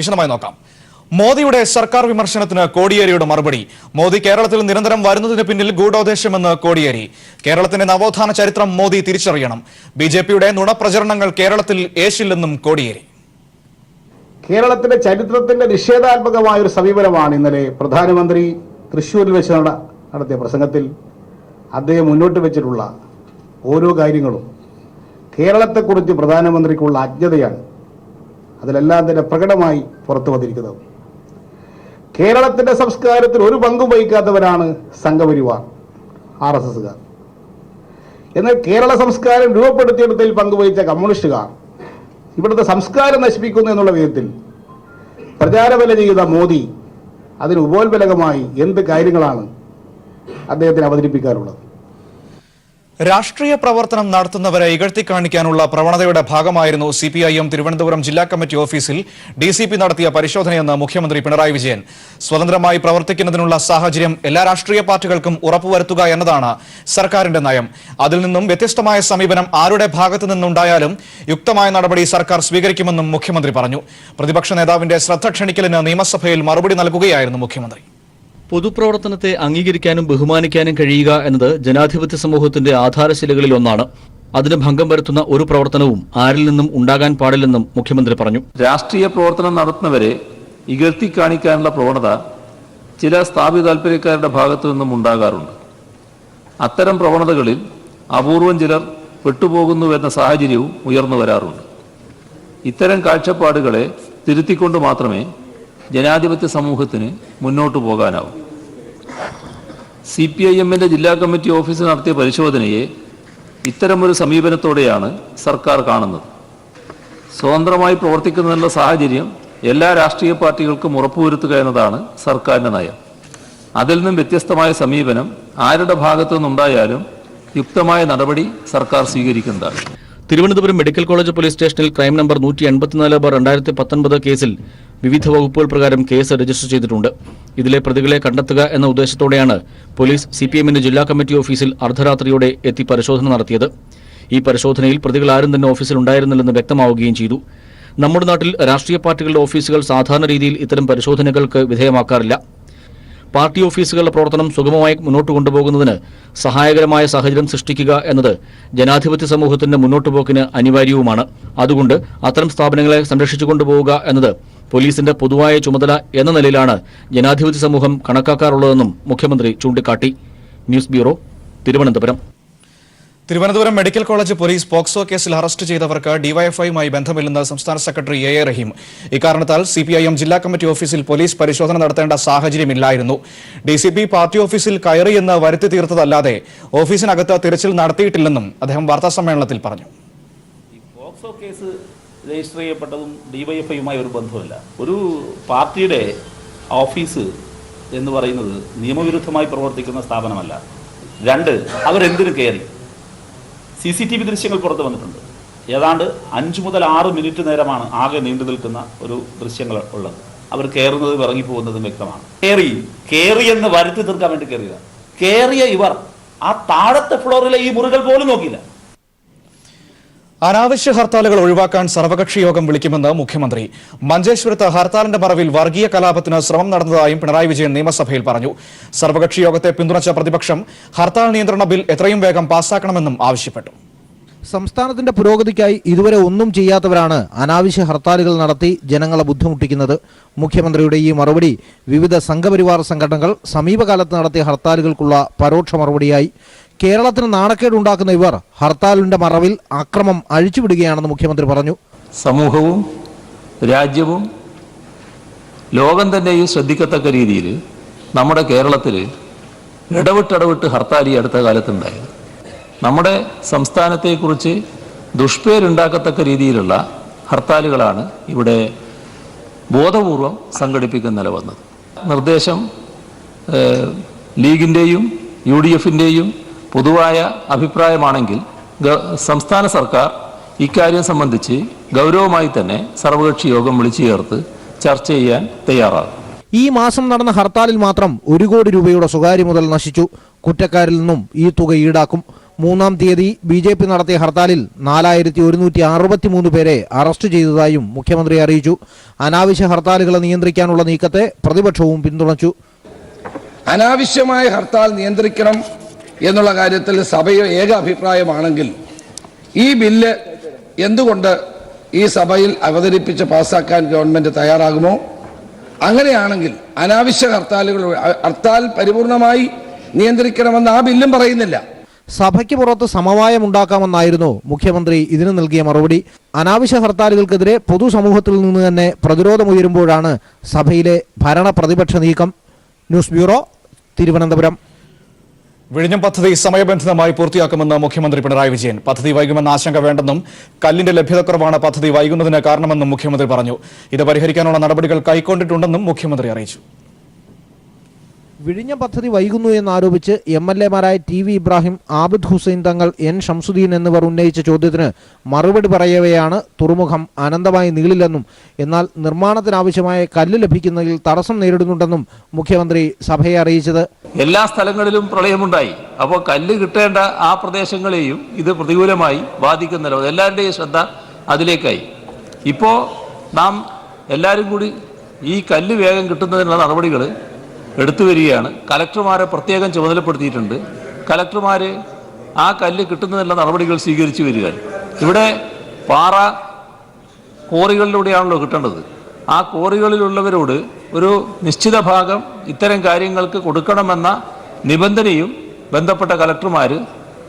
വിശദമായി നോക്കാം. മോദിയുടെ സർക്കാർ വിമർശനത്തിന് കോടിയേരിയുടെ മറുപടി. മോദി കേരളത്തിൽ നിരന്തരം വരുന്നതിന് പിന്നിൽ ഗൂഢോദ്ദേശമെന്ന് കോടിയേരി. കേരളത്തിന്റെ നവോത്ഥാന ചരിത്രം മോദി തിരിച്ചറിയണം. ബി ജെ പിയുടെ നുണപ്രചരണങ്ങൾ കേരളത്തിൽ ഏശില്ലെന്നും കോടിയേരി. കേരളത്തിന്റെ ചരിത്രത്തിന്റെ നിഷേധാത്മകമായ ഒരു സമീപനമാണ് ഇന്നലെ പ്രധാനമന്ത്രി തൃശൂരിൽ വെച്ച് നടത്തിയ പ്രസംഗത്തിൽ അദ്ദേഹം മുന്നോട്ട് വെച്ചിട്ടുള്ള ഓരോ കാര്യങ്ങളും. കേരളത്തെക്കുറിച്ച് പ്രധാനമന്ത്രിക്കുള്ള അജ്ഞതയാണ് അതിലെല്ലാം തന്നെ പ്രകടമായി പുറത്തു വന്നിരിക്കുന്നത്. കേരളത്തിന്റെ സംസ്കാരത്തിൽ ഒരു പങ്കും വഹിക്കാത്തവരാണ് സംഘപരിവാർ ആർ എസ് എസുകാർ എന്നാൽ കേരള സംസ്കാരം രൂപപ്പെടുത്തിയെടുത്തതിൽ പങ്കുവഹിച്ച കമ്മ്യൂണിസ്റ്റുകാർ ഇവിടുത്തെ സംസ്കാരം നശിപ്പിക്കുന്നു എന്നുള്ള വിധത്തിൽ പ്രചാരബല ചെയ്ത മോദി അതിന് ഉപോത്ബലകമായി എന്ത് കാര്യങ്ങളാണ് അദ്ദേഹത്തിന് അവതരിപ്പിക്കാറുള്ളത് രാഷ്ട്രീയ പ്രവർത്തനം നടത്തുന്നവരെ ഇകഴ്ത്തി കാണിക്കാനുള്ള പ്രവണതയുടെ ഭാഗമായിരുന്നു C P I M Thiruvananthapuram ജില്ലാ കമ്മിറ്റി ഓഫീസിൽ ഡി സി പി നടത്തിയ പരിശോധനയെന്ന് മുഖ്യമന്ത്രി പിണറായി വിജയൻ. സ്വതന്ത്രമായി പ്രവർത്തിക്കുന്നതിനുള്ള സാഹചര്യം എല്ലാ രാഷ്ട്രീയ പാർട്ടികൾക്കും ഉറപ്പുവരുത്തുക എന്നതാണ് സർക്കാരിന്റെ നയം. അതിൽ നിന്നും വ്യത്യസ്തമായ സമീപനം ആരുടെ ഭാഗത്തു നിന്നുണ്ടായാലും യുക്തമായ നടപടി സർക്കാർ സ്വീകരിക്കുമെന്നും മുഖ്യമന്ത്രി പറഞ്ഞു. പ്രതിപക്ഷ നേതാവിന്റെ ശ്രദ്ധ ക്ഷണിക്കലിന് നിയമസഭയിൽ മറുപടി നൽകുകയായിരുന്നു മുഖ്യമന്ത്രി. പൊതുപ്രവർത്തനത്തെ അംഗീകരിക്കാനും ബഹുമാനിക്കാനും കഴിയുക എന്നത് ജനാധിപത്യ സമൂഹത്തിന്റെ ആധാരശിലകളിൽ ഒന്നാണ്. അതിന് ഭംഗം വരുത്തുന്ന ഒരു പ്രവർത്തനവും ആരിൽ നിന്നും ഉണ്ടാകാൻ പാടില്ലെന്നും മുഖ്യമന്ത്രി പറഞ്ഞു. രാഷ്ട്രീയ പ്രവർത്തനം നടത്തുന്നവരെ ഇകഴ്ത്തി കാണിക്കാനുള്ള പ്രവണത ചില സ്ഥാപിത താല്പര്യക്കാരുടെ ഭാഗത്തു നിന്നും ഉണ്ടാകാറുണ്ട്. അത്തരം പ്രവണതകളിൽ അപൂർവം ചിലർ പെട്ടുപോകുന്നുവെന്ന സാഹചര്യവും ഉയർന്നു വരാറുണ്ട്. ഇത്തരം കാഴ്ചപ്പാടുകളെ തിരുത്തിക്കൊണ്ട് മാത്രമേ ജനാധിപത്യ സമൂഹത്തിന് മുന്നോട്ടു പോകാനാവും. സി പി ഐ എമ്മിന്റെ ജില്ലാ കമ്മിറ്റി ഓഫീസ് നടത്തിയ പരിശോധനയെ ഇത്തരമൊരു സമീപനത്തോടെയാണ് സർക്കാർ കാണുന്നത്. സ്വതന്ത്രമായി പ്രവർത്തിക്കുന്നതിനുള്ള സാഹചര്യം എല്ലാ രാഷ്ട്രീയ പാർട്ടികൾക്കും ഉറപ്പുവരുത്തുക എന്നതാണ് സർക്കാരിന്റെ നയം. അതിൽ നിന്നും വ്യത്യസ്തമായ സമീപനം ആരുടെ ഭാഗത്തു നിന്നുണ്ടായാലും യുക്തമായ നടപടി സർക്കാർ സ്വീകരിക്കുന്നതാണ്. തിരുവനന്തപുരം മെഡിക്കൽ കോളേജ് പോലീസ് സ്റ്റേഷനിൽ ക്രൈം നമ്പർ നൂറ്റി എൺപത്തിനാല് ബാർ രണ്ടായിരത്തി പത്തൊൻപത് കേസിൽ വിവിധ വകുപ്പുകൾ പ്രകാരം കേസ് രജിസ്റ്റർ ചെയ്തിട്ടുണ്ട്. ഇതിലെ പ്രതികളെ കണ്ടെത്തുക എന്ന ഉദ്ദേശത്തോടെയാണ് പോലീസ് സി പി എമ്മിന്റെ ജില്ലാ കമ്മിറ്റി ഓഫീസിൽ അർദ്ധരാത്രിയോടെ എത്തി പരിശോധന നടത്തിയത്. ഈ പരിശോധനയിൽ പ്രതികൾ ആരും തന്നെ ഓഫീസിൽ ഉണ്ടായിരുന്നില്ലെന്ന് വ്യക്തമാവുകയും ചെയ്തു. നമ്മുടെ നാട്ടിൽ രാഷ്ട്രീയ പാർട്ടികളുടെ ഓഫീസുകൾ സാധാരണ രീതിയിൽ ഇത്തരം പരിശോധനകൾക്ക് വിധേയമാക്കാറില്ല. പാർട്ടി ഓഫീസുകളുടെ പ്രവർത്തനം സുഗമമായി മുന്നോട്ട് കൊണ്ടുപോകുന്നതിന് സഹായകരമായ സാഹചര്യം സൃഷ്ടിക്കുക എന്നത് ജനാധിപത്യ സമൂഹത്തിന്റെ മുന്നോട്ടുപോക്കിന് അനിവാര്യവുമാണ്. അതുകൊണ്ട് അത്തരം സ്ഥാപനങ്ങളെ സംരക്ഷിച്ചു കൊണ്ടുപോവുക എന്നത് പോലീസിന്റെ പൊതുവായ ചുമതല എന്ന നിലയിലാണ് ജനാധിപത്യ സമൂഹം കണക്കാക്കാറുള്ളതെന്നും മുഖ്യമന്ത്രി ചൂണ്ടിക്കാട്ടി. News bureau Thiruvananthapuram. Thiruvananthapuram medical college police POCSO കേസിൽ അറസ്റ്റ് ചെയ്തവർക്ക് ഡിവൈഎഫ്ഐയുമായി ബന്ധമില്ലെന്ന് സംസ്ഥാന സെക്രട്ടറി എ എ റഹീം. ഇക്കാരണത്താൽ സി പി ഐ എം ജില്ലാ കമ്മിറ്റി ഓഫീസിൽ പോലീസ് പരിശോധന നടത്തേണ്ട സാഹചര്യമില്ലായിരുന്നു. ഡി സി പി പാർട്ടി ഓഫീസിൽ കയറിയെന്ന് വരുത്തി തീർത്തതല്ലാതെ ഓഫീസിനകത്ത് തിരച്ചിൽ നടത്തിയിട്ടില്ലെന്നും അദ്ദേഹം വാർത്താസമ്മേളനത്തിൽ പറഞ്ഞു. പോക്സോ കേസ് രജിസ്റ്റർ ചെയ്യപ്പെട്ടതും ഡിവൈഎഫ്ഐയുമായി ഒരു ബന്ധമില്ല ഒരു പാർട്ടിയുടെ ഓഫീസ് എന്ന് പറയുന്നത് നിയമവിരുദ്ധമായി പ്രവർത്തിക്കുന്ന സ്ഥാപനമല്ല. രണ്ട് അവരെന്തിനു കയറി? സി സി ടി വി ദൃശ്യങ്ങൾ പുറത്തു വന്നിട്ടുണ്ട്. ഏതാണ്ട് അഞ്ച് മുതൽ ആറ് മിനിറ്റ് നേരമാണ് ആകെ നീണ്ടു നിൽക്കുന്ന ഒരു ദൃശ്യങ്ങൾ ഉള്ളത്. അവർ കയറുന്നതും ഇറങ്ങിപ്പോകുന്നതും വ്യക്തമാണ്. കയറി കയറി എന്ന് വരുത്തി തീർക്കാൻ വേണ്ടി കയറിയതാണ് കയറിയ ഇവർ ആ താഴത്തെ ഫ്ലോറിലെ ഈ മുറികൾ പോലും നോക്കിയില്ല. അനാവശ്യ ഹർത്താലുകൾ ഒഴിവാക്കാൻ സർവകക്ഷി യോഗം വിളിക്കുമെന്ന് മുഖ്യമന്ത്രി. മഞ്ചേശ്വരത്ത് ഹർത്താലിന്റെ മറവിൽ വർഗീയ കലാപത്തിന് ശ്രമം നടന്നതായും പിണറായി വിജയൻ നിയമസഭയിൽ പറഞ്ഞു. സർവകക്ഷി യോഗത്തെ പിന്തുണച്ച പ്രതിപക്ഷം ഹർത്താൽ നിയന്ത്രണ ബിൽ എത്രയും വേഗം പാസാക്കണമെന്നും ആവശ്യപ്പെട്ടു. സംസ്ഥാനത്തിന്റെ പുരോഗതിക്കായി ഇതുവരെ ഒന്നും ചെയ്യാത്തവരാണ് അനാവശ്യ ഹർത്താലുകൾ നടത്തി ജനങ്ങളെ ബുദ്ധിമുട്ടിക്കുന്നത്. മുഖ്യമന്ത്രിയുടെ ഈ മറുപടി വിവിധ സംഘപരിവാർ സംഘടനകൾ സമീപകാലത്ത് നടത്തിയ ഹർത്താലുകൾക്കുള്ള പരോക്ഷ മറുപടിയായി. കേരളത്തിന് നാണക്കേടുണ്ടാക്കുന്ന ഇവർ ഹർത്താലിന്റെ മറവിൽ അക്രമം അഴിച്ചുവിടുകയാണെന്ന് മുഖ്യമന്ത്രി പറഞ്ഞു. സമൂഹവും രാജ്യവും ലോകം തന്നെയും ശ്രദ്ധിക്കത്തക്ക രീതിയിൽ നമ്മുടെ കേരളത്തിൽ ഇടവിട്ടിടവിട്ട് ഹർത്താൽ ഈ അടുത്ത കാലത്തുണ്ടായത്. നമ്മുടെ സംസ്ഥാനത്തെക്കുറിച്ച് ദുഷ്പേരുണ്ടാക്കത്തക്ക രീതിയിലുള്ള ഹർത്താലുകളാണ് ഇവിടെ ബോധപൂർവം സംഘടിപ്പിക്കുന്ന നില വന്നത് നിർദ്ദേശം ലീഗിന്റെയും യു ഡി എഫിന്റെയും പൊതുവായ അഭിപ്രായമാണെങ്കിൽ സംസ്ഥാന സർക്കാർ ഇക്കാര്യം സംബന്ധിച്ച് ഗൗരവമായി തന്നെ സർവകക്ഷി യോഗം വിളിച്ചു ചേർത്ത് ചർച്ച ചെയ്യാൻ തയ്യാറാകും. ഈ മാസം നടന്ന ഹർത്താലിൽ മാത്രം ഒരു കോടി രൂപയുടെ സ്വകാര്യ മുതൽ നശിച്ചു. കുറ്റക്കാരിൽ നിന്നും ഈ തുക ഈടാക്കും. മൂന്നാം തീയതി ബി ജെ പി നടത്തിയ ഹർത്താലിൽ നാലായിരത്തി ഒരുന്നൂറ്റി അറുപത്തിമൂന്ന് പേരെ അറസ്റ്റ് ചെയ്തതായും മുഖ്യമന്ത്രി അറിയിച്ചു. അനാവശ്യ ഹർത്താലുകളെ നിയന്ത്രിക്കാനുള്ള നീക്കത്തെ പ്രതിപക്ഷവും പിന്തുണച്ചു. അനാവശ്യമായ ഹർത്താൽ നിയന്ത്രിക്കണം എന്നുള്ള കാര്യത്തിൽ സഭയോ ഏക അഭിപ്രായമാണെങ്കിൽ ഈ ബില്ല് എന്തുകൊണ്ട് ഈ സഭയിൽ അവതരിപ്പിച്ച് പാസ്സാക്കാൻ ഗവൺമെന്റ് തയ്യാറാകുമോ? അങ്ങനെയാണെങ്കിൽ അനാവശ്യ ഹർത്താലുകൾ ഹർത്താൽ പരിപൂർണമായി നിയന്ത്രിക്കണമെന്ന് ആ ബില്ലും പറയുന്നില്ല. സഭയ്ക്ക് പുറത്ത് സമവായം ഉണ്ടാക്കാമെന്നായിരുന്നു മുഖ്യമന്ത്രി ഇതിന് നൽകിയ മറുപടി. അനാവശ്യ ഹർത്താലുകൾക്കെതിരെ പൊതുസമൂഹത്തിൽ നിന്ന് തന്നെ പ്രതിരോധമുയരുമ്പോഴാണ് സഭയിലെ ഭരണ പ്രതിപക്ഷ നീക്കം. News bureau Thiruvananthapuram. വിഴിഞ്ഞം പദ്ധതി സമയബന്ധിതമായി പൂർത്തിയാക്കുമെന്ന് മുഖ്യമന്ത്രി പിണറായി വിജയൻ. പദ്ധതി വൈകുമെന്ന ആശങ്ക വേണ്ടെന്നും കല്ലിന്റെ ലഭ്യതക്കുറവാണ് പദ്ധതി വൈകുന്നതിന് കാരണമെന്നും മുഖ്യമന്ത്രി പറഞ്ഞു. ഇത് പരിഹരിക്കാനുള്ള നടപടികൾ കൈക്കൊണ്ടിട്ടുണ്ടെന്നും മുഖ്യമന്ത്രി അറിയിച്ചു. വിഴിഞ്ഞം പദ്ധതി വൈകുന്നു എന്നാരോപിച്ച് M L എമാരായ T V Ibrahim Abid Hussain Thangal N Shamsuddin എന്നിവർ ഉന്നയിച്ച ചോദ്യത്തിന് മറുപടി പറയവെയാണ് തുറമുഖം അനന്തമായി നീളില്ലെന്നും എന്നാൽ നിർമ്മാണത്തിനാവശ്യമായ കല്ല് ലഭിക്കുന്നതിൽ തടസ്സം നേരിടുന്നുണ്ടെന്നും മുഖ്യമന്ത്രി സഭയെ അറിയിച്ചത്. എല്ലാ സ്ഥലങ്ങളിലും പ്രളയമുണ്ടായി. അപ്പോൾ കല്ല് കിട്ടേണ്ട ആ പ്രദേശങ്ങളെയും ഇത് പ്രതികൂലമായി ബാധിക്കുന്നല്ലോ. എല്ലാവരുടെയും ശ്രദ്ധ അതിലേക്കായി. ഇപ്പോൾ നാം എല്ലാവരും കൂടി ഈ കല്ല് വേഗം കിട്ടുന്നതിനുള്ള നടപടികൾ എടുത്തു വരികയാണ്. കലക്ടർമാരെ പ്രത്യേകം ചുമതലപ്പെടുത്തിയിട്ടുണ്ട്. കലക്ടർമാർ ആ കല്ല് കിട്ടുന്നതിനുള്ള നടപടികൾ സ്വീകരിച്ചു വരികയാണ്. ഇവിടെ പാറ കോറികളിലൂടെയാണല്ലോ കിട്ടേണ്ടത്. ആ കോറികളിലുള്ളവരോട് ഒരു നിശ്ചിത ഭാഗം ഇത്തരം കാര്യങ്ങൾക്ക് കൊടുക്കണമെന്ന നിബന്ധനയും ബന്ധപ്പെട്ട കലക്ടർമാർ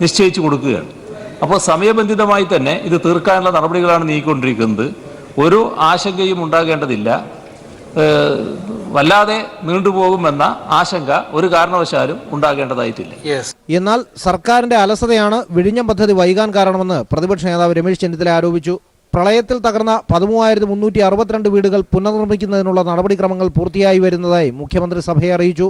നിശ്ചയിച്ചു കൊടുക്കുകയാണ്. അപ്പോൾ സമയബന്ധിതമായി തന്നെ ഇത് തീർക്കാനുള്ള നടപടികളാണ് നീക്കിക്കൊണ്ടിരിക്കുന്നത് ഒരു ആശങ്കയും ഉണ്ടാകേണ്ടതില്ല. വല്ലാതെ നീണ്ടുപോകുമെന്ന ആശങ്ക ഒരു കാരണവശാലും ഉണ്ടാകേണ്ടതായിട്ടില്ല. എന്നാൽ സർക്കാരിന്റെ അലസതയാണ് വിഴിഞ്ഞം പദ്ധതി വൈകാൻ കാരണമെന്ന് പ്രതിപക്ഷ നേതാവ് രമേശ് ചെന്നിത്തല ആരോപിച്ചു. പ്രളയത്തിൽ തകർന്ന പതിമൂവായിരത്തി മുന്നൂറ്റി അറുപത്തിരണ്ട് വീടുകൾ പുനർനിർമ്മിക്കുന്നതിനുള്ള നടപടിക്രമങ്ങൾ പൂർത്തിയായി വരുന്നതായി മുഖ്യമന്ത്രി സഭയെ അറിയിച്ചു.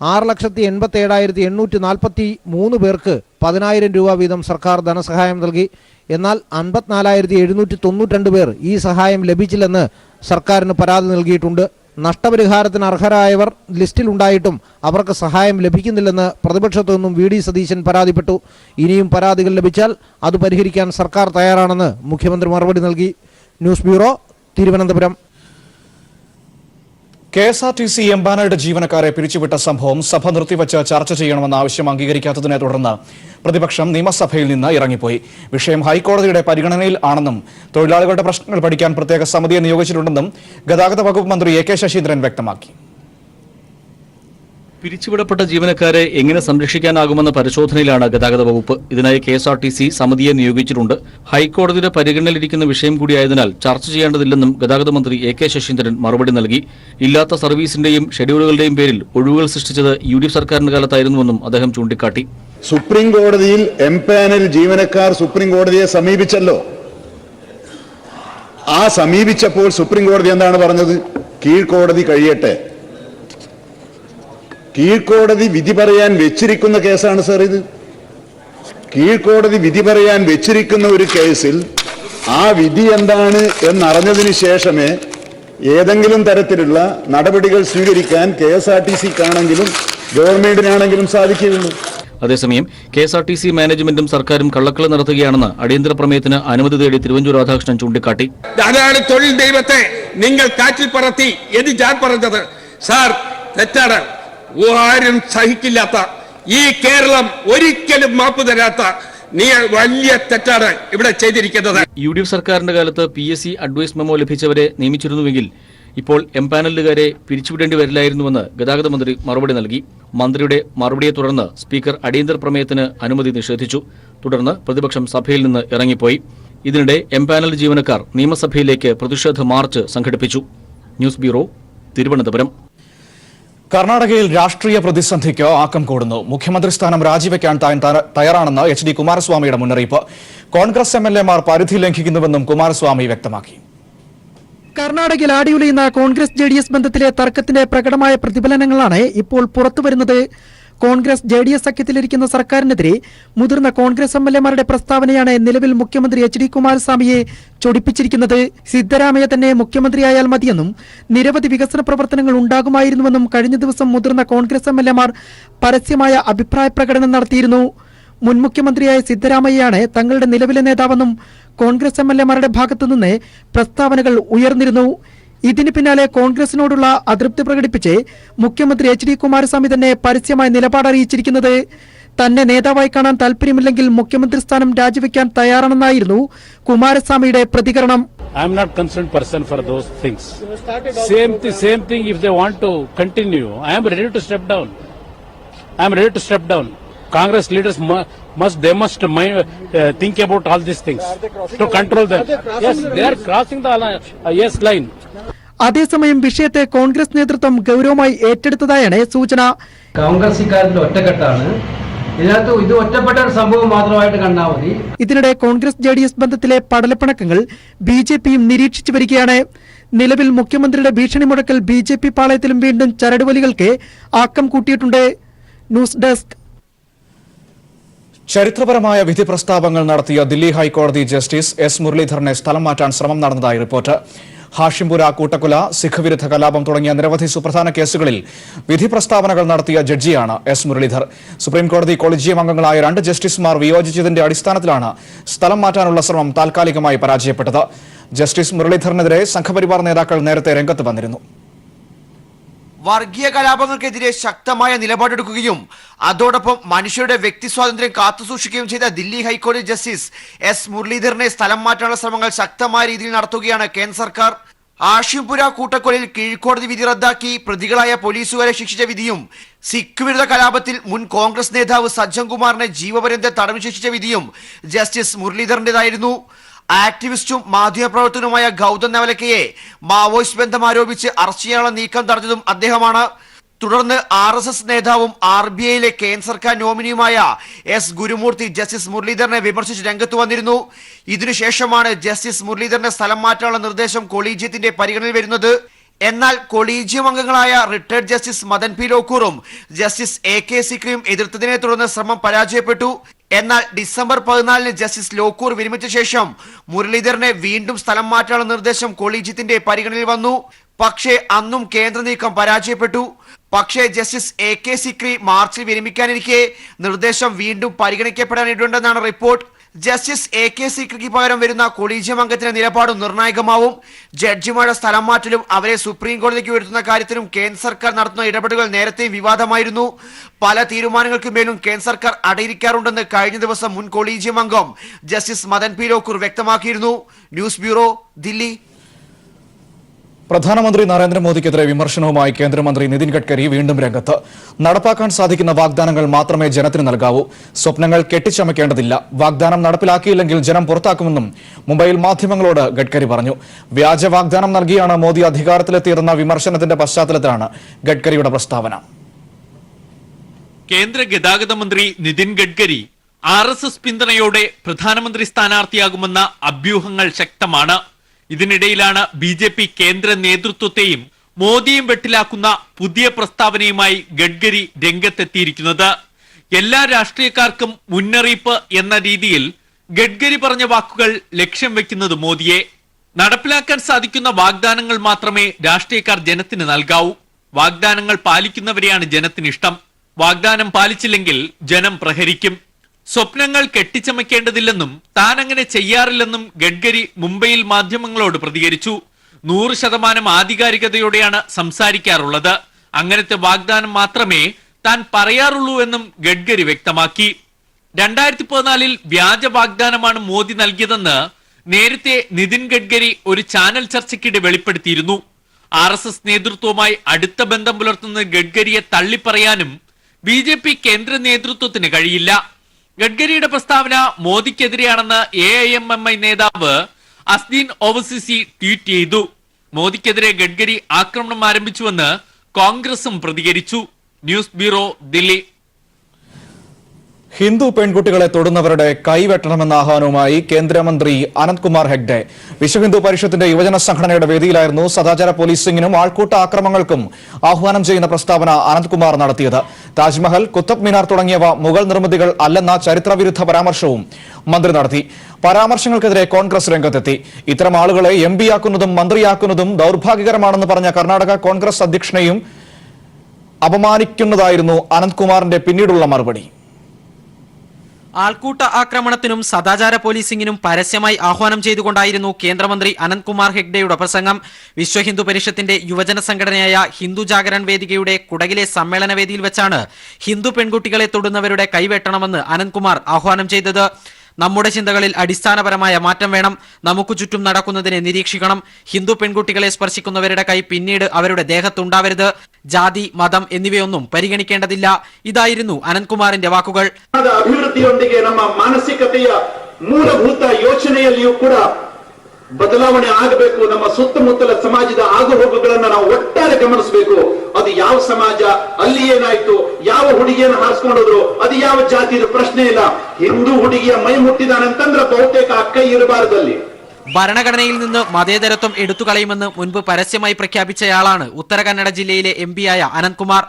ആറ് ലക്ഷത്തി എൺപത്തി ഏഴായിരത്തി എണ്ണൂറ്റി നാൽപ്പത്തി മൂന്ന് പേർക്ക് പതിനായിരം രൂപ വീതം സർക്കാർ ധനസഹായം നൽകി. എന്നാൽ അൻപത്തിനാലായിരത്തി എഴുന്നൂറ്റി തൊണ്ണൂറ്റിരണ്ട് പേർ ഈ സഹായം ലഭിച്ചില്ലെന്ന് സർക്കാരിന് പരാതി നൽകിയിട്ടുണ്ട്. നഷ്ടപരിഹാരത്തിന് അർഹരായവർ ലിസ്റ്റിലുണ്ടായിട്ടും അവർക്ക് സഹായം ലഭിക്കുന്നില്ലെന്ന് പ്രതിപക്ഷത്തു നിന്നും വി ഡി സതീശൻ പരാതിപ്പെട്ടു. ഇനിയും പരാതികൾ ലഭിച്ചാൽ അത് പരിഹരിക്കാൻ സർക്കാർ തയ്യാറാണെന്ന് മുഖ്യമന്ത്രി മറുപടി നൽകി. News bureau Thiruvananthapuram. K S R T C എംപാനയുടെ ജീവനക്കാരെ പിരിച്ചുവിട്ട സംഭവം സഭ നിർത്തിവച്ച് ചർച്ച ചെയ്യണമെന്ന ആവശ്യം അംഗീകരിക്കാത്തതിനെ തുടർന്ന് പ്രതിപക്ഷം നിയമസഭയിൽ നിന്ന് ഇറങ്ങിപ്പോയി. വിഷയം ഹൈക്കോടതിയുടെ പരിഗണനയിൽ ആണെന്നും തൊഴിലാളികളുടെ പ്രശ്നങ്ങൾ പഠിക്കാൻ പ്രത്യേക സമിതിയെ നിയോഗിച്ചിട്ടുണ്ടെന്നും ഗതാഗത വകുപ്പ് മന്ത്രി എ കെ ശശീന്ദ്രൻ വ്യക്തമാക്കി. പിരിച്ചുവിടപ്പെട്ട ജീവനക്കാരെ എങ്ങനെ സംരക്ഷിക്കാനാകുമെന്ന പരിശോധനയിലാണ് ഗതാഗത വകുപ്പ്. ഇതിനായി K S R T C സമിതിയെ നിയോഗിച്ചിട്ടുണ്ട്. ഹൈക്കോടതിയുടെ പരിഗണനയിലിരിക്കുന്ന വിഷയം കൂടിയായതിനാൽ ചർച്ച ചെയ്യേണ്ടതില്ലെന്നും ഗതാഗത മന്ത്രി എ കെ ശശീന്ദ്രൻ മറുപടി നൽകി. ഇല്ലാത്ത സർവീസിന്റെയും ഷെഡ്യൂളുകളുടെയും പേരിൽ ഒഴിവുകൾ സൃഷ്ടിച്ചത് യു ഡി എഫ് സർക്കാരിന്റെ കാലത്തായിരുന്നുവെന്നും അദ്ദേഹം ചൂണ്ടിക്കാട്ടി. സുപ്രീം കോടതിയിൽ എം പാനൽ ജീവനക്കാർ സുപ്രീം കോടതിയെ സമീപിച്ചല്ലോ. ആ സമീപിച്ചപ്പോൾ സുപ്രീം കോടതി എന്താണ് പറഞ്ഞത്? കീഴ്ക്കോടതി കഴിയട്ടെ. കീഴ്ക്കോടതി വിധി പറയാൻ വെച്ചിരിക്കുന്ന കേസാണ് സാർ ഇത്. കീഴ്ക്കോടതി വിധി പറയാൻ വെച്ചിരിക്കുന്ന ഒരു കേസിൽ ആ വിധി എന്താണ് എന്നറിഞ്ഞതിന് ശേഷമേ ഏതെങ്കിലും തരത്തിലുള്ള നടപടികൾ സ്വീകരിക്കാൻ കെ എസ് ആർ ടി സിക്കാണെങ്കിലും ഗവൺമെന്റിനാണെങ്കിലും സാധിക്കുകയുള്ളൂ. അതേസമയം K S R T C മാനേജ്മെന്റും സർക്കാരും കള്ളക്കളി നടത്തുകയാണെന്ന് അടിയന്തര പ്രമേയത്തിന് അനുമതി തേടി തിരുവഞ്ചൂർ രാധാകൃഷ്ണൻ ചൂണ്ടിക്കാട്ടി. അതാണ് തൊഴിൽ ദൈവത്തെ നിങ്ങൾ കാറ്റിൽ പറത്തി എന്ന് ഞാൻ പറഞ്ഞത്. സാർ തെറ്റാണ്. ആരും സഹിക്കില്ലാത്ത ഈ കേരളം ഒരിക്കലും മാപ്പ് തരാത്ത നീ വലിയ തെറ്റാണ് ഇവിടെ ചെയ്തിരിക്കുന്നത്. യു ഡി എഫ് സർക്കാരിന്റെ കാലത്ത് P S C advice memo ലഭിച്ചവരെ നിയമിച്ചിരുന്നുവെങ്കിൽ ഇപ്പോൾ എംപാനലുകാരെ പിരിച്ചുവിടേണ്ടി വരില്ലായിരുന്നുവെന്ന് ഗതാഗത മന്ത്രി മറുപടി നൽകി. മന്ത്രിയുടെ മറുപടിയെ തുടർന്ന് സ്പീക്കർ അടിയന്തര പ്രമേയത്തിന് അനുമതി നിഷേധിച്ചു. തുടർന്ന് പ്രതിപക്ഷം സഭയിൽ നിന്ന് ഇറങ്ങിപ്പോയി. ഇതിനിടെ എംപാനൽ ജീവനക്കാർ നിയമസഭയിലേക്ക് പ്രതിഷേധ മാർച്ച് സംഘടിപ്പിച്ചു. News bureau Thiruvananthapuram. കർണാടകയിൽ രാഷ്ട്രീയ പ്രതിസന്ധിക്ക് ആക്കം കൂടുന്നു. മുഖ്യമന്ത്രി സ്ഥാനം രാജിവെക്കാൻ താൻ തയ്യാറാണെന്ന് എച്ച് ഡി കുമാരസ്വാമിയുടെ മുന്നറിയിപ്പ്. കോൺഗ്രസ് എം എൽ എമാർ പരിധി ലംഘിക്കുന്നുവെന്നും കുമാരസ്വാമി വ്യക്തമാക്കി. കർണാടകയിൽ ആടിയുലയുന്ന കോൺഗ്രസ് ജെ ഡി എസ് ബന്ധത്തിലെ തർക്കത്തിന്റെ പ്രകടമായ പ്രതിഫലനങ്ങളാണ് ഇപ്പോൾ പുറത്തുവരുന്നത്. കോൺഗ്രസ് ജെ ഡി എസ് സഖ്യത്തിലിരിക്കുന്ന സർക്കാരിനെതിരെ മുതിർന്ന കോൺഗ്രസ് എം എൽ എമാരുടെ പ്രസ്താവനയാണ് നിലവിൽ മുഖ്യമന്ത്രി എച്ച് ഡി കുമാരസ്വാമിയെ ചൊടിപ്പിച്ചിരിക്കുന്നത്. സിദ്ധരാമയ്യ തന്നെ മുഖ്യമന്ത്രിയായാൽ മതിയെന്നും നിരവധി വികസന പ്രവർത്തനങ്ങൾ ഉണ്ടാകുമായിരുന്നുവെന്നും കഴിഞ്ഞ ദിവസം മുതിർന്ന കോൺഗ്രസ് എം എൽ എമാർ പരസ്യമായ അഭിപ്രായ പ്രകടനം നടത്തിയിരുന്നു. മുൻ മുഖ്യമന്ത്രിയായ സിദ്ധരാമയ്യയാണ് തങ്ങളുടെ നിലവിലെ നേതാവെന്നും കോൺഗ്രസ് എം എൽ എമാരുടെ ഭാഗത്തുനിന്ന് പ്രസ്താവനകൾ ഉയർന്നിരുന്നു. ഇതിന് പിന്നാലെ കോൺഗ്രസിനോടുള്ള അതൃപ്തി പ്രകടിപ്പിച്ച് മുഖ്യമന്ത്രി എച്ച് ഡി കുമാരസ്വാമി തന്നെ പരസ്യമായ നിലപാട് അറിയിച്ചിരിക്കുന്നത്. തന്നെ നേതാവായി കാണാൻ താല്പര്യമില്ലെങ്കിൽ മുഖ്യമന്ത്രി സ്ഥാനം രാജിവെക്കാൻ തയ്യാറാണെന്നായിരുന്നു കുമാരസ്വാമിയുടെ പ്രതികരണം. I am not concerned person for. Congress leaders mu- must they must mi- uh, think about all these things to control them. Yes, they are crossing the li- uh, yes line. അതേസമയം വിഷയത്തെ കോൺഗ്രസ് നേതൃത്വം ഗൗരവമായി ഏറ്റെടുത്തതായാണ് സൂചന. കോൺഗ്രസ് ഇക്കാര്യത്തിൽ ഒറ്റക്കെട്ടാണ്. ഇതിനകത്ത് ഇത് ഒറ്റപ്പെട്ട ഒരു സംഭവം മാത്രമായിട്ട് കണ്ടാൽ മതി. ഇതിനിടെ കോൺഗ്രസ് ജെ ഡി എസ് ബന്ധത്തിലെ പടലപ്പിണക്കങ്ങൾ ബി ജെ പിയും നിരീക്ഷിച്ചു വരികയാണ്. നിലവിൽ മുഖ്യമന്ത്രിയുടെ ഭീഷണി മുഴക്കൽ ബി ജെ പി പാളയത്തിലും വീണ്ടും ചരടുവലികൾക്ക് ആക്കം കൂട്ടിയിട്ടുണ്ട്. ന്യൂസ് ഡെസ്ക് ചരിത്രപരമായ വിധി പ്രസ്താവങ്ങൾ നടത്തിയ ദില്ലി ഹൈക്കോടതി ജസ്റ്റിസ് എസ് മുരളീധരനെ സ്ഥലം മാറ്റാൻ ശ്രമം നടന്നതായി റിപ്പോർട്ട്. ഹാഷിംപുര കൂട്ടക്കൊല സിഖ് വിരുദ്ധ കലാപം തുടങ്ങിയ നിരവധി സുപ്രധാന കേസുകളിൽ വിധി പ്രസ്താവനകൾ നടത്തിയ ജഡ്ജിയാണ് എസ് മുരളീധർ. സുപ്രീംകോടതി കൊളീജിയം അംഗങ്ങളായ രണ്ട് ജസ്റ്റിസുമാർ വിയോജിച്ചതിന്റെ അടിസ്ഥാനത്തിലാണ് സ്ഥലം മാറ്റാനുള്ള ശ്രമം താൽക്കാലികമായി പരാജയപ്പെട്ടത്. ജസ്റ്റിസ് മുരളീധരനെതിരെ സംഘപരിവാർ നേതാക്കൾ നേരത്തെ രംഗത്ത് വന്നിരുന്നു. വർഗീയ കലാപങ്ങൾക്കെതിരെ ശക്തമായ നിലപാടെടുക്കുകയും അതോടൊപ്പം മനുഷ്യരുടെ വ്യക്തി സ്വാതന്ത്ര്യം കാത്തുസൂക്ഷിക്കുകയും ചെയ്ത ദില്ലി ഹൈക്കോടതി ജസ്റ്റിസ് എസ് മുരളീധരനെ സ്ഥലം മാറ്റാനുള്ള ശ്രമങ്ങൾ ശക്തമായ രീതിയിൽ നടത്തുകയാണ് കേന്ദ്ര സർക്കാർ. ആഷിംപുര കൂട്ടക്കൊലയിൽ കീഴ്ക്കോടതി വിധി റദ്ദാക്കി പ്രതികളായ പോലീസുകാരെ ശിക്ഷിച്ച വിധിയും സിഖ് വിരുദ്ധ കലാപത്തിൽ മുൻ കോൺഗ്രസ് നേതാവ് സജ്ജൻ കുമാറിനെ ജീവപര്യന്തം തടവ് ശിക്ഷിച്ച വിധിയും ജസ്റ്റിസ് മുരളീധരന്റേതായിരുന്നു. ആക്ടിവിസ്റ്റും മാധ്യമപ്രവർത്തകനുമായ ഗൗതം നവലക്കയെ മാവോയിസ്റ്റ് ബന്ധം ആരോപിച്ച് അറസ്റ്റ് ചെയ്യാനുള്ള നീക്കം തടഞ്ഞതും അദ്ദേഹമാണ്. തുടർന്ന് ആർ എസ് എസ് നേതാവും ആർ ബി ഐയിലെ കേന്ദ്ര സർക്കാർ നോമിനിയുമായ എസ് ഗുരുമൂർത്തി ജസ്റ്റിസ് മുരളീധരനെ വിമർശിച്ച് രംഗത്ത് വന്നിരുന്നു. ഇതിനുശേഷമാണ് ജസ്റ്റിസ് മുരളീധരനെ സ്ഥലം മാറ്റാനുള്ള നിർദ്ദേശം കൊളീജിയത്തിന്റെ പരിഗണനയിൽ വരുന്നത്. എന്നാൽ കൊളീജിയം അംഗങ്ങളായ റിട്ടയർഡ് ജസ്റ്റിസ് മദൻ പി ലോക്കൂറും ജസ്റ്റിസ് എ കെ സിക്രിയും എതിർത്തതിനെ തുടർന്ന് ശ്രമം പരാജയപ്പെട്ടു. എന്നാൽ ഡിസംബർ പതിനാലിന് ജസ്റ്റിസ് ലോക്കൂർ വിരമിച്ച ശേഷം മുരളീധരനെ വീണ്ടും സ്ഥലം മാറ്റാനുള്ള നിർദ്ദേശം കൊളീജിയത്തിന്റെ പരിഗണനയിൽ വന്നു. പക്ഷേ അന്നും കേന്ദ്ര നീക്കം പരാജയപ്പെട്ടു. പക്ഷേ ജസ്റ്റിസ് എ കെ സിക്രി മാർച്ചിൽ വിരമിക്കാനിരിക്കെ നിർദ്ദേശം വീണ്ടും പരിഗണിക്കപ്പെടാനിട്ടുണ്ടെന്നാണ് റിപ്പോർട്ട്. ജസ്റ്റിസ് എ കെ സിക്രിക്ക് പകരം വരുന്ന കൊളീജിയം അംഗത്തിന്റെ നിലപാടും നിർണായകമാവും. ജഡ്ജിമാരുടെ സ്ഥലം മാറ്റലും അവരെ സുപ്രീം കോടതിക്ക് വരുത്തുന്ന കാര്യത്തിലും കേന്ദ്ര സർക്കാർ നടത്തുന്ന ഇടപെടലുകൾ നേരത്തെയും വിവാദമായിരുന്നു. പല തീരുമാനങ്ങൾക്കും മേലും കേന്ദ്ര സർക്കാർ അടയിരിക്കാറുണ്ടെന്ന് കഴിഞ്ഞ ദിവസം മുൻ കൊളീജിയം അംഗം ജസ്റ്റിസ് മദൻ പി ലോക്കൂർ വ്യക്തമാക്കിയിരുന്നു. News bureau Delhi. പ്രധാനമന്ത്രി നരേന്ദ്രമോദിക്കെതിരെ വിമർശനവുമായി കേന്ദ്രമന്ത്രി നിതിൻ ഗഡ്കരി വീണ്ടും രംഗത്ത്. നടപ്പാക്കാൻ സാധിക്കുന്ന വാഗ്ദാനങ്ങൾ മാത്രമേ ജനത്തിന് നൽകാവൂ. സ്വപ്നങ്ങൾ കെട്ടിച്ചമയ്ക്കേണ്ടതില്ല. വാഗ്ദാനം നടപ്പിലാക്കിയില്ലെങ്കിൽ ജനം പുറത്താക്കുമെന്നും മുംബൈയിൽ മാധ്യമങ്ങളോട് ഗഡ്കരി പറഞ്ഞു. വ്യാജ വാഗ്ദാനം നൽകിയാണ് മോദി അധികാരത്തിലെത്തിയതെന്ന വിമർശനത്തിന്റെ പശ്ചാത്തലത്തിലാണ് ഗഡ്കരിയുടെ പ്രസ്താവന. കേന്ദ്ര ഗതാഗത മന്ത്രി Nitin Gadkari R S S പിന്തുണയോടെ പ്രധാനമന്ത്രി സ്ഥാനാർത്ഥിയാകുമെന്ന അഭ്യൂഹങ്ങൾ ശക്തമാണ്. ഇതിനിടയിലാണ് ബി ജെ പി കേന്ദ്ര നേതൃത്വത്തെയും മോദിയും വെട്ടിലാക്കുന്ന പുതിയ പ്രസ്താവനയുമായി ഗഡ്കരി രംഗത്തെത്തിയിരിക്കുന്നത്. എല്ലാ രാഷ്ട്രീയക്കാർക്കും മുന്നറിയിപ്പ് എന്ന രീതിയിൽ ഗഡ്കരി പറഞ്ഞ വാക്കുകൾ ലക്ഷ്യം വെക്കുന്നത് മോദിയെ. നടപ്പിലാക്കാൻ സാധിക്കുന്ന വാഗ്ദാനങ്ങൾ മാത്രമേ രാഷ്ട്രീയക്കാർ ജനത്തിന് നൽകാവൂ. വാഗ്ദാനങ്ങൾ പാലിക്കുന്നവരെയാണ് ജനത്തിന് ഇഷ്ടം വാഗ്ദാനം പാലിച്ചില്ലെങ്കിൽ ജനം പ്രഹരിക്കും. സ്വപ്നങ്ങൾ കെട്ടിച്ചമയ്ക്കേണ്ടതില്ലെന്നും താൻ അങ്ങനെ ചെയ്യാറില്ലെന്നും ഗഡ്കരി മുംബൈയിൽ മാധ്യമങ്ങളോട് പ്രതികരിച്ചു. നൂറ് ശതമാനം ആധികാരികതയോടെയാണ് സംസാരിക്കാറുള്ളത്. അങ്ങനത്തെ വാഗ്ദാനം മാത്രമേ താൻ പറയാറുള്ളൂ എന്നും ഗഡ്കരി വ്യക്തമാക്കി. രണ്ടായിരത്തി പതിനാലിൽ വ്യാജ വാഗ്ദാനമാണ് മോദി നൽകിയതെന്ന് നേരത്തെ നിതിൻ ഗഡ്കരി ഒരു ചാനൽ ചർച്ചയ്ക്കിടെ വെളിപ്പെടുത്തിയിരുന്നു. ആർ എസ് എസ് നേതൃത്വവുമായി അടുത്ത ബന്ധം പുലർത്തുന്ന ഗഡ്കരിയെ തള്ളിപ്പറയാനും ബി ജെ പി കേന്ദ്ര നേതൃത്വത്തിന് കഴിയില്ല. ഗഡ്കരിയുടെ പ്രസ്താവന മോദിക്കെതിരെയാണെന്ന് A I M I M നേതാവ് അസ്ദീൻ ഓവസിസി ട്വീറ്റ് ചെയ്തു. മോദിക്കെതിരെ ഗഡ്കരി ആക്രമണം ആരംഭിച്ചുവെന്ന് കോൺഗ്രസും പ്രതികരിച്ചു. News bureau Delhi. ഹിന്ദു പെൺകുട്ടികളെ തൊടുന്നവരുടെ കൈവെട്ടണമെന്ന ആഹ്വാനവുമായി കേന്ദ്രമന്ത്രി അനന്ത്കുമാർ ഹെഗ്ഡെ. വിശ്വ ഹിന്ദു പരിഷത്തിന്റെ യുവജന സംഘടനയുടെ വേദിയിലായിരുന്നു സദാചാര പോലീസിംഗിനും ആൾക്കൂട്ട ആക്രമങ്ങൾക്കും ആഹ്വാനം ചെയ്യുന്ന പ്രസ്താവന അനന്ത്കുമാർ നടത്തിയത്. താജ്മഹൽ കുത്തബ് മിനാർ തുടങ്ങിയവ മുഗൾ നിർമ്മിതികൾ അല്ലെന്ന ചരിത്രവിരുദ്ധ പരാമർശവും മന്ത്രി നടത്തി. പരാമർശങ്ങൾക്കെതിരെ കോൺഗ്രസ് രംഗത്തെത്തി. ഇത്തരം ആളുകളെ എം പിയാക്കുന്നതും മന്ത്രിയാക്കുന്നതും ദൌർഭാഗ്യകരമാണെന്ന് പറഞ്ഞ കർണാടക കോൺഗ്രസ് അധ്യക്ഷനെയും അപമാനിക്കുന്നതായിരുന്നു അനന്ത്കുമാറിന്റെ പിന്നീടുള്ള മറുപടി. ആൾക്കൂട്ട ആക്രമണത്തിനും സദാചാര പോലീസിംഗിനും പരസ്യമായി ആഹ്വാനം ചെയ്തുകൊണ്ടായിരുന്നു കേന്ദ്രമന്ത്രി അനന്ത്കുമാർ ഹെഗ്ഡെയുടെ പ്രസംഗം വിശ്വ ഹിന്ദു പരിഷത്തിന്റെ യുവജന സംഘടനയായ ഹിന്ദു ജാഗരൺ വേദികയുടെ കുടകിലെ സമ്മേളന വേദിയിൽ വെച്ചാണ് ഹിന്ദു പെൺകുട്ടികളെ തൊടുന്നവരുടെ കൈവെട്ടണമെന്ന് അനന്ത്കുമാർ ആഹ്വാനം ചെയ്തത്. നമ്മുടെ ചിന്തകളിൽ അടിസ്ഥാനപരമായ മാറ്റം വേണം. നമുക്ക് ചുറ്റും നടക്കുന്നതിനെ നിരീക്ഷിക്കണം. ഹിന്ദു പെൺകുട്ടികളെ സ്പർശിക്കുന്നവരുടെ കൈ പിന്നീട് അവരുടെ ദേഹത്തുണ്ടാവരുത്. ജാതി മതം എന്നിവയൊന്നും പരിഗണിക്കേണ്ടതില്ല. ഇതായിരുന്നു അനന്ത്കുമാറിന്റെ വാക്കുകൾ. അഭിവൃദ്ധിയൊണ്ടെങ്കിൽ മാനസികതയ ಮೂಲಭೂತ ಯೋಚನೆಯಲ್ಲಿಯೂ ಕೂಡ ಬದಲಾವಣೆ ಆಗಬೇಕು, ನಮ್ಮ ಸುತ್ತಮುತ್ತಲ ಸಮಾಜದ ಆಗುಹೋಗುಗಳನ್ನ ನಾವು ಒಟ್ಟಾರೆ ಗಮನಿಸಬೇಕು. ಅದು ಯಾವ ಸಮಾಜ, ಅಲ್ಲಿ ಏನಾಯ್ತು, ಯಾವ ಹುಡುಗಿಯನ್ನು ಹಾರಿಸ್ಕೊಂಡೋದ್ರು, ಅದು ಯಾವ ಜಾತಿಯ ಪ್ರಶ್ನೆ ಇಲ್ಲ. ಹಿಂದೂ ಹುಡುಗಿಯ ಮೈ ಮುಟ್ಟಿದಾನಂತಂದ್ರೆ ಬಹುತೇಕ ಅಕ್ಕ ಇರಬಾರದಲ್ಲಿ ഭരണഘടനയിൽ നിന്ന് മതേതരത്വം എടുത്തുകളയുമെന്ന് മുൻപ് പരസ്യമായി പ്രഖ്യാപിച്ചയാളാണ് ഉത്തര കന്നഡ ജില്ലയിലെ എം പിയായ അനന്ത്കുമാർ.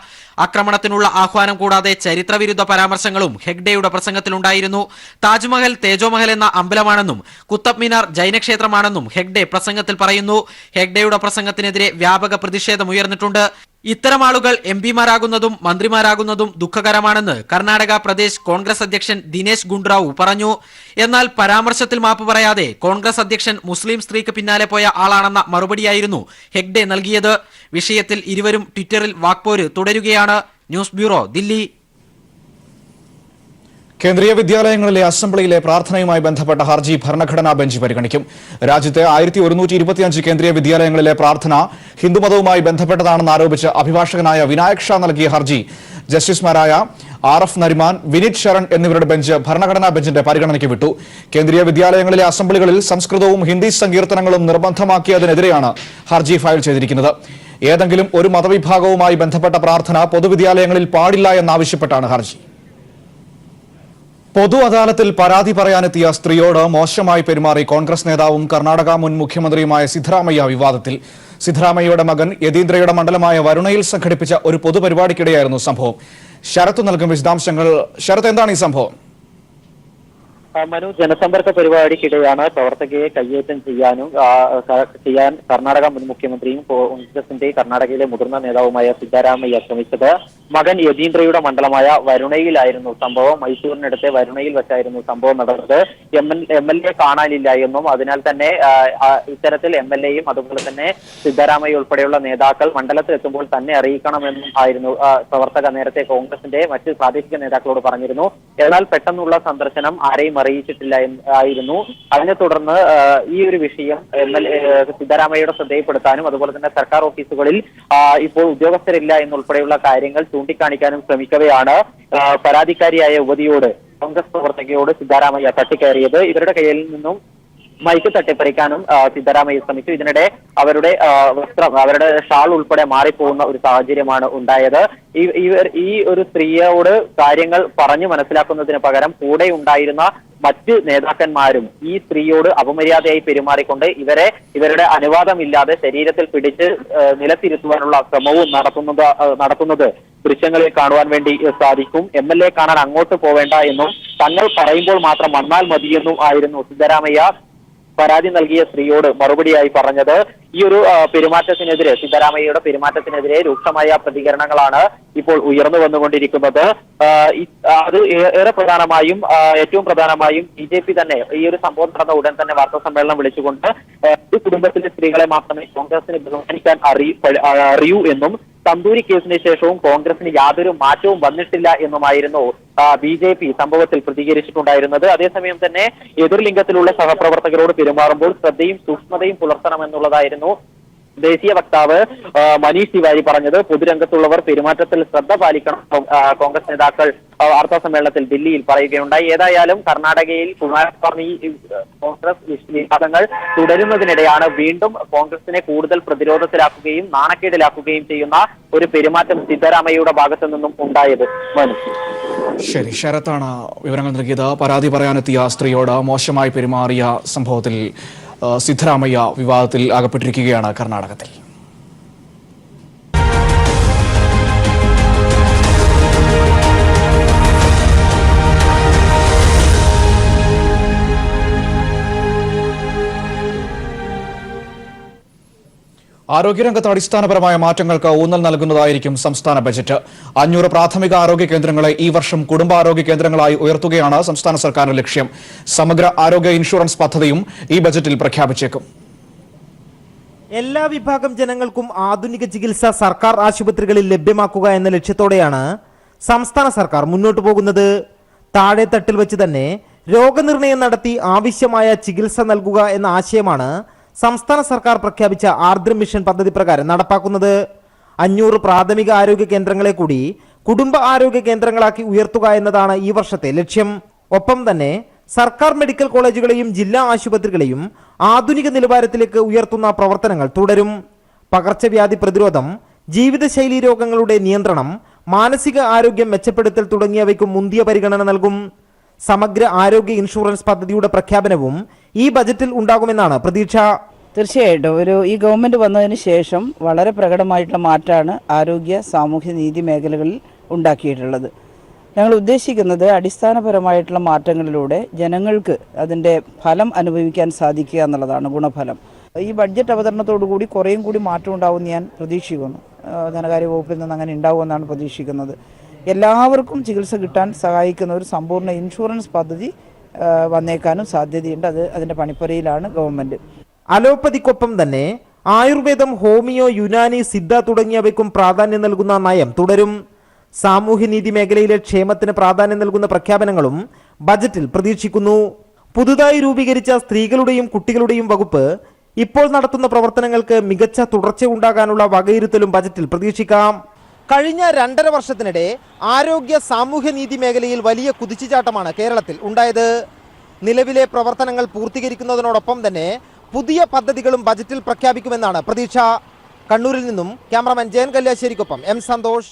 ആക്രമണത്തിനുള്ള ആഹ്വാനം കൂടാതെ ചരിത്രവിരുദ്ധ പരാമർശങ്ങളും ഹെഗ്ഡെയുടെ പ്രസംഗത്തിലുണ്ടായിരുന്നു. താജ്മഹൽ തേജോമഹൽ എന്ന അമ്പലമാണെന്നും കുത്തബ് മിനാർ ജൈനക്ഷേത്രമാണെന്നും ഹെഗ്ഡെ പ്രസംഗത്തിൽ പറയുന്നു. ഹെഗ്ഡെയുടെ പ്രസംഗത്തിനെതിരെ വ്യാപക പ്രതിഷേധം ഉയർന്നിട്ടുണ്ട്. ഇത്തരം ആളുകൾ എം പിമാരാകുന്നതും മന്ത്രിമാരാകുന്നതും ദുഃഖകരമാണെന്ന് കർണാടക പ്രദേശ് കോൺഗ്രസ് അധ്യക്ഷൻ ദിനേശ് ഗുണ്ട്രാവു പറഞ്ഞു. എന്നാൽ പരാമർശത്തിൽ മാപ്പ് പറയാതെ കോൺഗ്രസ് അധ്യക്ഷൻ മുസ്ലിം സ്ത്രീക്ക് പിന്നാലെ പോയ ആളാണെന്ന മറുപടിയായിരുന്നു ഹെഗ്ഡെ നൽകിയത്. വിഷയത്തിൽ ഇരുവരും ട്വിറ്ററിൽ വാക്പോര് തുടരുകയാണ്. News bureau Delhi. കേന്ദ്രീയ വിദ്യാലയങ്ങളിലെ അസംബ്ലിയിലെ പ്രാർത്ഥനയുമായി ബന്ധപ്പെട്ട ഹർജി ഭരണഘടനാ ബെഞ്ച് പരിഗണിക്കും. രാജ്യത്തെ ആയിരത്തി ഒരുന്നൂറ്റി ഇരുപത്തിയഞ്ച് കേന്ദ്രീയ വിദ്യാലയങ്ങളിലെ പ്രാർത്ഥന ഹിന്ദുമതവുമായി ബന്ധപ്പെട്ടതാണെന്ന് ആരോപിച്ച് അഭിഭാഷകനായ വിനായക് ഷാ നൽകിയ ഹർജി. ജസ്റ്റിസുമാരായ ആർ എഫ് നരിമാൻ വിനീത് ശരൺ എന്നിവരുടെ ബെഞ്ച് ഭരണഘടനാ ബെഞ്ചിന്റെ പരിഗണനയ്ക്ക് വിട്ടു. കേന്ദ്രീയ വിദ്യാലയങ്ങളിലെ അസംബ്ലികളിൽ സംസ്കൃതവും ഹിന്ദി സങ്കീർത്തനങ്ങളും നിർബന്ധമാക്കിയതിനെതിരെയാണ് ഹർജി ഫയൽ ചെയ്തിരിക്കുന്നത്. ഏതെങ്കിലും ഒരു മതവിഭാഗവുമായി ബന്ധപ്പെട്ട പ്രാർത്ഥന പൊതുവിദ്യാലയങ്ങളിൽ പാടില്ല എന്നാവശ്യപ്പെട്ടാണ് ഹർജി. പൊതു അദാലത്തിൽ പരാതി പറയാനെത്തിയ സ്ത്രീയോട് മോശമായി പെരുമാറി കോൺഗ്രസ് നേതാവും കർണാടക മുൻ മുഖ്യമന്ത്രിയുമായ സിദ്ധരാമയ്യ വിവാദത്തിൽ. സിദ്ധരാമയ്യയുടെ മകൻ യതീന്ദ്രയുടെ മണ്ഡലമായ വരുണയിൽ സംഘടിപ്പിച്ച ഒരു പൊതുപരിപാടിക്കിടെയായിരുന്നു സംഭവം. ശരത്ത് നൽകും വിശദാംശങ്ങൾ. ശരത് എന്താണ് ഈ സംഭവം? മനു ജനസമ്പർക്ക പരിപാടിക്കിടെയാണ് പ്രവർത്തകയെ കയ്യേറ്റം ചെയ്യാനും ചെയ്യാൻ കർണാടക മുൻ മുഖ്യമന്ത്രിയും കോൺഗ്രസിന്റെ കർണാടകയിലെ മുതിർന്ന നേതാവുമായ സിദ്ധരാമയ്യ ശ്രമിച്ചത്. മകൻ യതീന്ദ്രയുടെ മണ്ഡലമായ വരുണയിലായിരുന്നു സംഭവം. മൈസൂരിനടുത്തെ വരുണയിൽ വെച്ചായിരുന്നു സംഭവം നടന്നത്. M L M L A കാണാനില്ല എന്നും അതിനാൽ തന്നെ ഇത്തരത്തിൽ എം എൽ എയും അതുപോലെ തന്നെ സിദ്ധരാമയ്യ ഉൾപ്പെടെയുള്ള നേതാക്കൾ മണ്ഡലത്തിൽ എത്തുമ്പോൾ തന്നെ അറിയിക്കണമെന്നും ആയിരുന്നു പ്രവർത്തക നേരത്തെ കോൺഗ്രസിന്റെ മറ്റ് പ്രാദേശിക നേതാക്കളോട് പറഞ്ഞിരുന്നു. എന്നാൽ പെട്ടെന്നുള്ള സന്ദർശനം ആരെയും അറിയിച്ചിട്ടില്ല ആയിരുന്നു. അതിനെ തുടർന്ന് ഈ ഒരു വിഷയം എം എൽ സിദ്ധരാമയ്യയുടെ ശ്രദ്ധയിൽപ്പെടുത്താനും അതുപോലെ തന്നെ സർക്കാർ ഓഫീസുകളിൽ ഇപ്പോൾ ഉദ്യോഗസ്ഥരില്ല എന്നുൾപ്പെടെയുള്ള കാര്യങ്ങൾ ചൂണ്ടിക്കാണിക്കാനും ശ്രമിക്കവെയാണ് പരാതിക്കാരിയായ യുവതിയോട് കോൺഗ്രസ് പ്രവർത്തകയോട് സിദ്ധാരാമയ്യ തട്ടിക്കയറിയത്. ഇവരുടെ കയ്യിൽ നിന്നും മൈക്ക് തട്ടിപ്പറിക്കാനും സിദ്ധരാമയ്യ ശ്രമിച്ചു. ഇതിനിടെ അവരുടെ വസ്ത്രം അവരുടെ ഷാൾ ഉൾപ്പെടെ മാറിപ്പോകുന്ന ഒരു സാഹചര്യമാണ് ഉണ്ടായത്. ഈ ഈ ഒരു സ്ത്രീയോട് കാര്യങ്ങൾ പറഞ്ഞു മനസ്സിലാക്കുന്നതിന് പകരം കൂടെ ഉണ്ടായിരുന്ന മറ്റ് നേതാക്കന്മാരും ഈ സ്ത്രീയോട് അപമര്യാദയായി പെരുമാറിക്കൊണ്ട് ഇവരെ ഇവരുടെ അനുവാദമില്ലാതെ ശരീരത്തിൽ പിടിച്ച് നിലത്തിരുത്തുവാനുള്ള ശ്രമവും നടത്തുന്നത് നടത്തുന്നത് ദൃശ്യങ്ങളിൽ കാണുവാൻ വേണ്ടി സാധിക്കും. എം എൽ എ കാണാൻ അങ്ങോട്ട് പോവേണ്ട എന്നും തങ്ങൾ പറയുമ്പോൾ മാത്രം വന്നാൽ മതിയെന്നും ആയിരുന്നു സിദ്ധരാമയ്യ പരാതി നൽകിയ സ്ത്രീയോട് മറുപടിയായി പറഞ്ഞത് ഈ ഒരു പെരുമാറ്റത്തിനെതിരെ സിദ്ധരാമയ്യയുടെ പെരുമാറ്റത്തിനെതിരെ രൂക്ഷമായ പ്രതികരണങ്ങളാണ് ഇപ്പോൾ ഉയർന്നു വന്നുകൊണ്ടിരിക്കുന്നത്. അത് ഏറെ പ്രധാനമായും ഏറ്റവും പ്രധാനമായും ബി ജെ പി തന്നെ ഈ ഒരു സംഭവം നടന്ന ഉടൻ തന്നെ വാർത്താ സമ്മേളനം വിളിച്ചുകൊണ്ട് ഒരു കുടുംബത്തിലെ സ്ത്രീകളെ മാത്രമേ കോൺഗ്രസിന് ബഹുമാനിക്കാൻ അറിയൂ എന്നും തന്തൂരി കേസിന് ശേഷവും കോൺഗ്രസിന് യാതൊരു മാറ്റവും വന്നിട്ടില്ല എന്നുമായിരുന്നു ബി ജെ പി സംഭവത്തിൽ പ്രതികരിച്ചിട്ടുണ്ടായിരുന്നത്. അതേസമയം തന്നെ എതിർലിംഗത്തിലുള്ള സഹപ്രവർത്തകരോട് പെരുമാറുമ്പോൾ ശ്രദ്ധയും സൂക്ഷ്മതയും പുലർത്തണമെന്നുള്ളതായിരുന്നു ദേശീയ വക്താവ് മനീഷ് തിവാരി പറഞ്ഞത് പൊതുരംഗത്തുള്ളവർ പെരുമാറ്റത്തിൽ ശ്രദ്ധ പാലിക്കണം കോൺഗ്രസ് നേതാക്കൾ വാർത്താ സമ്മേളനത്തിൽ ദില്ലിയിൽ പറയുകയുണ്ടായി. ഏതായാലും കർണാടകയിൽ കുമാരസ്വാമി കോൺഗ്രസ് വിവാദങ്ങൾ തുടരുന്നതിനിടെയാണ് വീണ്ടും കോൺഗ്രസിനെ കൂടുതൽ പ്രതിരോധത്തിലാക്കുകയും നാണക്കേടിലാക്കുകയും ചെയ്യുന്ന ഒരു പെരുമാറ്റം സിദ്ധരാമയ്യയുടെ ഭാഗത്തു നിന്നും ഉണ്ടായത് മനു. ശരി ശരത്താണ് വിവരങ്ങൾ നൽകിയത്. പരാതി പറയാനെത്തിയ സ്ത്രീയോട് മോശമായി പെരുമാറിയ സംഭവത്തിൽ സിദ്ധരാമയ്യ വിവാദത്തിൽ അകപ്പെട്ടിരിക്കുകയാണ് കർണാടകത്തിൽ. ആരോഗ്യരംഗത്ത് അടിസ്ഥാനപരമായ മാറ്റങ്ങൾക്ക് ഊന്നൽ നൽകുന്നതായിരിക്കും സംസ്ഥാന ബജറ്റ്. അഞ്ഞൂറ് പ്രാഥമിക ആരോഗ്യ കേന്ദ്രങ്ങളെ ഈ വർഷം കുടുംബാരോഗ്യ കേന്ദ്രങ്ങളായി ഉയർത്തുകയാണ് സംസ്ഥാന സർക്കാരിന്റെ ലക്ഷ്യം. സമഗ്ര ആരോഗ്യ ഇൻഷുറൻസ് പദ്ധതിയും ഈ ബജറ്റിൽ പ്രഖ്യാപിച്ചേക്കും. എല്ലാ വിഭാഗം ജനങ്ങൾക്കും ആധുനിക ചികിത്സ സർക്കാർ ആശുപത്രികളിൽ ലഭ്യമാക്കുക എന്ന ലക്ഷ്യത്തോടെയാണ് സംസ്ഥാന സർക്കാർ മുന്നോട്ടു പോകുന്നത്. താഴെത്തട്ടിൽ വെച്ച് തന്നെ രോഗനിർണയം നടത്തി ആവശ്യമായ ചികിത്സ നൽകുക എന്ന ആശയമാണ് സംസ്ഥാന സർക്കാർ പ്രഖ്യാപിച്ച ആർദ്രം മിഷൻ പദ്ധതി പ്രകാരം നടപ്പാക്കുന്നത് അഞ്ഞൂറ് പ്രാഥമിക ആരോഗ്യ കേന്ദ്രങ്ങളെ കൂടി കുടുംബ ആരോഗ്യ കേന്ദ്രങ്ങളാക്കി ഉയർത്തുക എന്നതാണ് ഈ വർഷത്തെ ലക്ഷ്യം. ഒപ്പം തന്നെ സർക്കാർ മെഡിക്കൽ കോളേജുകളെയും ജില്ലാ ആശുപത്രികളെയും ആധുനിക നിലവാരത്തിലേക്ക് ഉയർത്തുന്ന പ്രവർത്തനങ്ങൾ തുടരും. പകർച്ചവ്യാധി പ്രതിരോധം ജീവിതശൈലി രോഗങ്ങളുടെ നിയന്ത്രണം മാനസിക ആരോഗ്യം മെച്ചപ്പെടുത്തൽ തുടങ്ങിയവയ്ക്കും മുന്തിയ പരിഗണന നൽകും. സമഗ്ര ആരോഗ്യ ഇൻഷുറൻസ് പദ്ധതിയുടെ പ്രഖ്യാപനവും ഈ ബജറ്റിൽ ഉണ്ടാകുമെന്നാണ് പ്രതീക്ഷ. തീർച്ചയായിട്ടും. ഒരു ഈ ഗവൺമെന്റ് വന്നതിന് ശേഷം വളരെ പ്രകടമായിട്ടുള്ള മാറ്റമാണ് ആരോഗ്യ സാമൂഹ്യ നീതി മേഖലകളിൽ ഉണ്ടാക്കിയിട്ടുള്ളത്. ഞങ്ങൾ ഉദ്ദേശിക്കുന്നത് അടിസ്ഥാനപരമായിട്ടുള്ള മാറ്റങ്ങളിലൂടെ ജനങ്ങൾക്ക് അതിന്റെ ഫലം അനുഭവിക്കാൻ സാധിക്കുക എന്നുള്ളതാണ് ഗുണഫലം. ഈ ബഡ്ജറ്റ് അവതരണത്തോടു കൂടി കുറേയും കൂടി മാറ്റം ഉണ്ടാവുമെന്ന് ഞാൻ പ്രതീക്ഷിക്കുന്നു. ധനകാര്യ വകുപ്പിൽ നിന്ന് അങ്ങനെ ഉണ്ടാവുമെന്നാണ് പ്രതീക്ഷിക്കുന്നത്. എല്ലാവർക്കും ചികിത്സ കിട്ടാൻ സഹായിക്കുന്ന ഒരു സമ്പൂർണ ഇൻഷുറൻസ് പദ്ധതി വന്നേക്കാനും സാധ്യതയുണ്ട്. അത് അതിന്റെ പണിപ്പുരയിലാണ് ഗവൺമെന്റ് അലോപ്പതിക്കൊപ്പം തന്നെ ആയുർവേദം ഹോമിയോ യുനാനി സിദ്ധ തുടങ്ങിയവയ്ക്കും പ്രാധാന്യം നൽകുന്ന നയം തുടരും. സാമൂഹ്യനീതി മേഖലയിലെ ക്ഷേമത്തിന് പ്രാധാന്യം നൽകുന്ന പ്രഖ്യാപനങ്ങളും ബജറ്റിൽ പ്രതീക്ഷിക്കുന്നു. പുതുതായി രൂപീകരിച്ച സ്ത്രീകളുടെയും കുട്ടികളുടെയും വകുപ്പ് ഇപ്പോൾ നടത്തുന്ന പ്രവർത്തനങ്ങൾക്ക് മികച്ച തുടർച്ച ഉണ്ടാകാനുള്ള വകയിരുത്തലും ബജറ്റിൽ പ്രതീക്ഷിക്കാം. കഴിഞ്ഞ രണ്ടര വർഷത്തിനിടെ ആരോഗ്യ സാമൂഹ്യനീതി മേഖലയിൽ വലിയ കുതിച്ചുചാട്ടമാണ് കേരളത്തിൽ ഉണ്ടായത്. നിലവിലെ പ്രവർത്തനങ്ങൾ പൂർത്തീകരിക്കുന്നതിനോടൊപ്പം തന്നെ പുതിയ പദ്ധതികളും ബജറ്റിൽ പ്രഖ്യാപിക്കുമെന്നാണ് പ്രതീക്ഷ. കണ്ണൂരിൽ നിന്നും ക്യാമറാമാൻ ജയൻ കല്യാശ്ശേരിക്കൊപ്പം എം സന്തോഷ്.